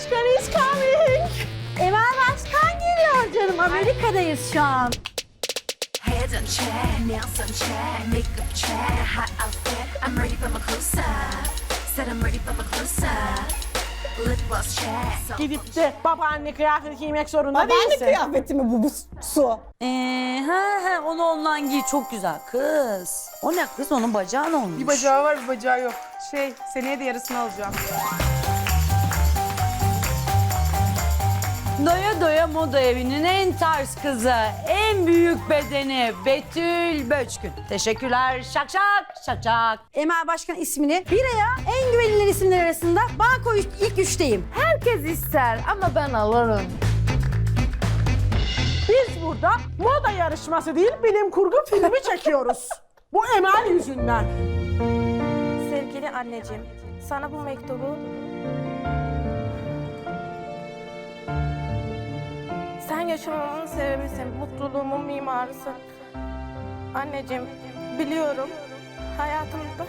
Başkan is coming. Emel Başkan geliyor canım. Amerika'dayız şu an. Heads on chair, nails Gidip de babaanne kıyafeti giymek zorunda Babaanne değilsin. kıyafeti mi bu, bu su? Ee, ha ha onu ondan giy çok güzel kız. O ne kız onun bacağı ne olmuş? Bir bacağı var bir bacağı yok. Şey seneye de yarısını alacağım. Doya doya moda evinin en tarz kızı, en büyük bedeni Betül Böçkün. Teşekkürler. Şak şak şak şak. Emel Başkan ismini Bira'ya en güvenilir isimler arasında Banko ilk üçteyim. Herkes ister ama ben alırım. Biz burada moda yarışması değil bilim kurgu filmi çekiyoruz. Bu Emel yüzünden. Sevgili anneciğim, sana bu mektubu... yaşamamın sebebisin, mutluluğumun mimarısın. Anneciğim, biliyorum hayatımda